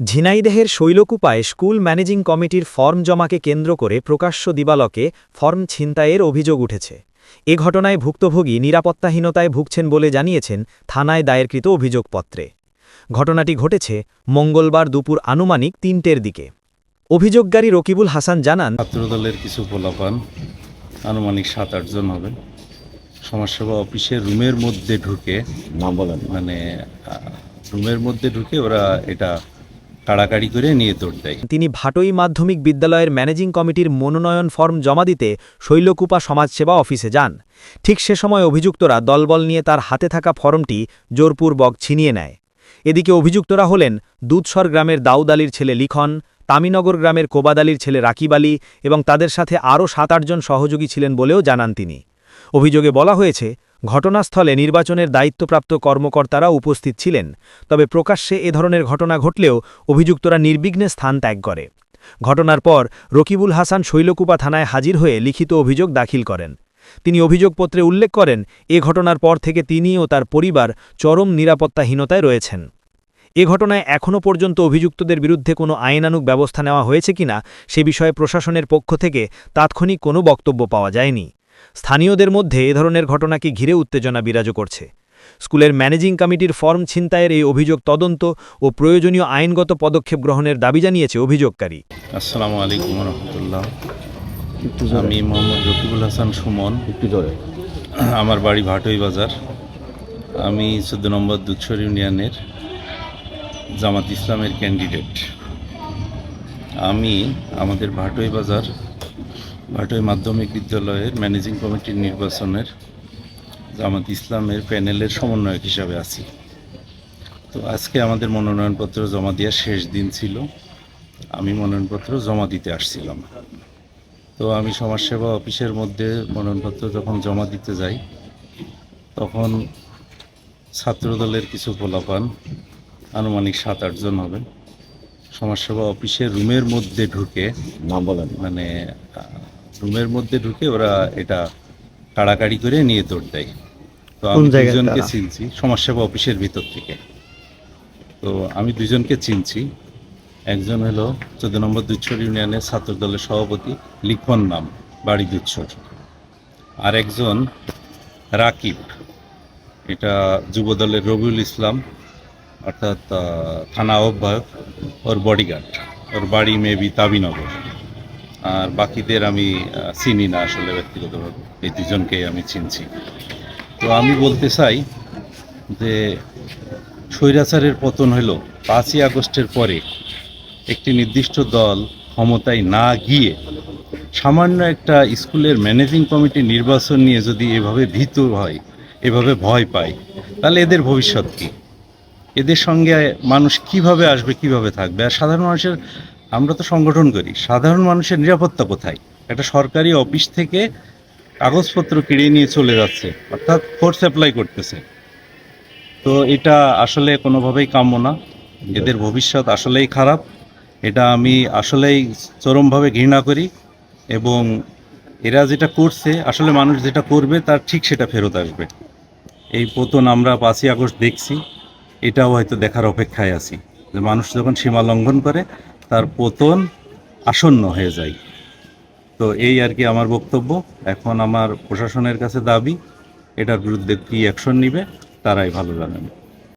ঝিনাইদহের শৈলকুপায় school managing কমিটির ফর্ম জমাকে কেন্দ্র করে প্রকাশ্য দিবালকে ফর্ম ছিনতাইয়ের অভিযোগ উঠেছে। এ ঘটনায় ভুক্তভোগী নিরাপত্তাহীনতায় ভুগছেন বলে জানিয়েছেন থানায় দায়েরকৃত অভিযোগপত্রে। ঘটনাটি ঘটেছে মঙ্গলবার দুপুর আনুমানিক তিনটের দিকে। অভিযোগকারী রকিবুল হাসান জানান ছাত্রদলের কিছু পোলাপান আনুমানিক সাত আটজন হবে। সমাজসেবা অফিসের রুমের মধ্যে ঢুকে মানে রুমের মধ্যে ঢুকে ওরা এটা কাড়াকাড়ি করে নিয়ে তোড় দেয়। তিনি ভাটই মাধ্যমিক বিদ্যালয়ের ম্যানেজিং কমিটির মনোনয়ন ফর্ম জমা দিতে শৈলকুপা সমাজসেবা অফিসে যান। ঠিক সে সময় অভিযুক্তরা দলবল নিয়ে তার হাতে থাকা ফর্মটি জোরপূর্বক ছিনিয়ে নেয়। এদিকে অভিযুক্তরা হলেন দুধসর গ্রামের দাউদ ছেলে লিখন, তামিনগর গ্রামের কোবাদ আলীর ছেলে রাকিব আলী এবং তাদের সাথে আরও সাত আটজন সহযোগী ছিলেন বলেও জানান তিনি। অভিযোগে বলা হয়েছে ঘটনাস্থলে নির্বাচনের দায়িত্বপ্রাপ্ত কর্মকর্তারা উপস্থিত ছিলেন, তবে প্রকাশ্যে এ ধরনের ঘটনা ঘটলেও অভিযুক্তরা নির্বিঘ্নে স্থান ত্যাগ করে। ঘটনার পর রকিবুল হাসান শৈলকুপা থানায় হাজির হয়ে লিখিত অভিযোগ দাখিল করেন। তিনি অভিযোগপত্রে উল্লেখ করেন, এ ঘটনার পর থেকে তিনি ও তার পরিবার চরম নিরাপত্তাহীনতায় রয়েছেন। এ ঘটনায় এখনও পর্যন্ত অভিযুক্তদের বিরুদ্ধে কোনো আইনানুগ ব্যবস্থা নেওয়া হয়েছে কিনা সে বিষয়ে প্রশাসনের পক্ষ থেকে তাৎক্ষণিক কোনো বক্তব্য পাওয়া যায়নি। স্থানীয়দের মধ্যে এ ধরনের ঘটনাকে ঘিরে উত্তেজনা বিরাজ করছে। স্কুলের ম্যানেজিং কমিটির ফর্ম ছিনতাইয়ের এই অভিযোগ তদন্ত ও প্রয়োজনীয় আইনগত পদক্ষেপ গ্রহণের দাবি জানিয়েছে অভিযোগকারী। আসসালামু আলাইকুম রহমতুল্লাহ আমি মোহাম্মদ রকিবুল হাসান সুমন। আমার বাড়ি ভাটই বাজার। আমি চোদ্দ নম্বর দুধসর ইউনিয়নের জামাত ইসলামের ক্যান্ডিডেট। আমি আমাদের ভাটই বাজার ভাটই মাধ্যমিক বিদ্যালয়ের ম্যানেজিং কমিটির নির্বাচনের জামাত ইসলামের প্যানেলের সমন্বয়ক হিসাবে আছি। তো আজকে আমাদের মনোনয়নপত্র জমা দেওয়ার শেষ দিন ছিল। আমি মনোনয়নপত্র জমা দিতে আসছিলাম। তো আমি সমাজসেবা অফিসের মধ্যে মনোনয়নপত্র যখন জমা দিতে যাই তখন ছাত্রদলের কিছু পোলাপান আনুমানিক সাত আটজন হবে। সমাজসেবা অফিসের রুমের মধ্যে ঢুকে নাম বলেন। মানে রুমের মধ্যে ঢুকে ওরা এটা কাড়াকাড়ি করে নিয়ে তোড় দেয়। তো আমি দুজনকে চিনছি সমাজসেবা অফিসের ভিতর থেকে। তো আমি দুজনকে চিনছি। একজন হলো চোদ্দ নম্বর দুচ্ছর ইউনিয়নের ছাত্র দলের সভাপতি লিখন নাম বাড়ি দুচ্ছর। আর একজন রাকিব এটা যুব দলের রবিউল ইসলাম অর্থাৎ থানা আহ্বায়ক ওর বডিগার্ড ওর বাড়ি মেবি তাবিনগর। আর বাকিদের আমি চিনি না আসলে ব্যক্তিগতভাবে। এই দুজনকেই আমি চিনছি। তো আমি বলতে চাই যে স্বৈরাচারের পতন হলো পাঁচই আগস্টের পরে একটি নির্দিষ্ট দল ক্ষমতায় না গিয়ে সামান্য একটা স্কুলের ম্যানেজিং কমিটি নির্বাচন নিয়ে যদি এভাবে ভীত হয়, এভাবে ভয় পায়, তাহলে এদের ভবিষ্যৎ কী? এদের সঙ্গে মানুষ কীভাবে আসবে, কীভাবে থাকবে? আর সাধারণ মানুষের আমরা তো সংগঠন করি। সাধারণ মানুষের নিরাপত্তা কোথায়? একটা সরকারি অফিস থেকে কাগজপত্র কিনে নিয়ে চলে যাচ্ছে, অর্থাৎ ফোর্স অ্যাপ্লাই করতেছে। তো এটা আসলে কোনোভাবেই কাম্য না। এদের ভবিষ্যৎ আসলেই খারাপ। এটা আমি আসলেই চরমভাবে ঘৃণা করি এবং এরা যেটা করছে, আসলে মানুষ যেটা করবে তার ঠিক সেটা ফেরত আসবে। এই পতন আমরা পাঁচই আগস্ট দেখছি। এটাও হয়তো দেখার অপেক্ষায় আছি যে মানুষ যখন সীমা লঙ্ঘন করে তার পতন আসন্ন হয়ে যায়। তো এই আর কি আমার বক্তব্য। এখন আমার প্রশাসনের কাছে দাবি, এটার বিরুদ্ধে কী অ্যাকশন নিবে, তারাই ভালো জানেন।